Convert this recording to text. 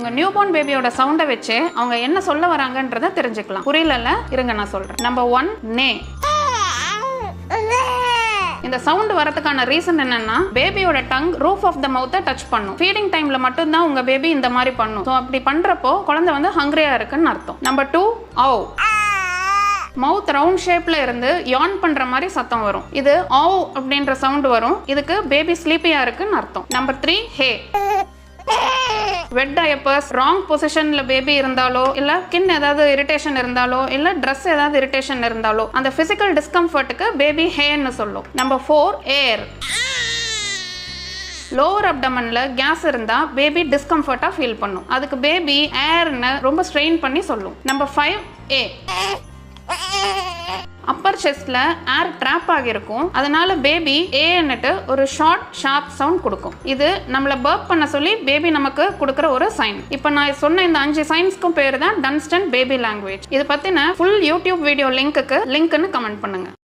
உங்க new born பேபியோட சவுண்டை வச்சு அவங்க என்ன சொல்ல வராங்கன்றத தெரிஞ்சுக்கலாம். புரியலல்ல? இருங்க நான் சொல்றேன். நம்பர் ஒன் நே. இந்த சவுண்ட் வரதுக்கான ரீசன் என்னன்னா பேபியோட டங் ரூஃப் ஆஃப் த மவுத்தை டச் பண்ணும். ஃபீடிங் டைம்ல மட்டும்தான் உங்க பேபி இந்த மாதிரி பண்ணும். ஸோ அப்படி பண்றப்போ குழந்தை வந்து ஹங்கிரியா இருக்குன்னு அர்த்தம். Number two O mouth round ஷேப்ல இருந்து யான் பண்ற மாதிரி சத்தம் வரும். இது ஓ அப்படின்ற சவுண்ட் வரும். இதுக்கு பேபி ஸ்லீப்பியா இருக்குன்னு அர்த்தம். நம்பர் த்ரீ ஹே வெட் டயப்பர்ஸ் ராங் பொசிஷன்ல பேபி இருந்தாலோ இல்ல ஸ்கின் ஏதாவது இரிட்டேஷன் இருந்தாலோ இல்ல ட்ரெஸ் ஏதாவது இரிட்டேஷன் இருந்தாலோ அந்த பிசிக்கல் டிஸ்கம்ஃபர்ட்டுக்கு பேபி ஹேன்னு சொல்லும். நம்பர் ஃபோர் ஏர் லோவர் அப்டமன்ல கேஸ் இருந்தா பேபி டிஸ்கம்ஃபர்ட்டா ஃபீல் பண்ணும். அதுக்கு பேபி ஏர்னு ரொம்ப ஸ்ட்ரெயின் பண்ணி சொல்லும். நம்பர் ஃபைவ் ஏ செஸ்ட்ல ஏர் ட்ராப் ஆகியிருக்கும். அதனால பேபி ஏன்னுட்டு ஒரு ஷார்ட் ஷார்ப் சவுண்ட் கொடுக்கும். இது நம்மளை பர்ப் பண்ண சொல்லி பேபி நமக்கு கொடுக்குற ஒரு சைன் இப்போ நான் சொன்ன இந்த அஞ்சு சைன்ஸ்க்கும் பேர் தான் டன்ஸ்டன் பேபி லாங்குவேஜ் இது பத்தின ஃபுல் யூடியூப் வீடியோ லிங்க்குக்கு லிங்க்னு கமெண்ட் பண்ணுங்க.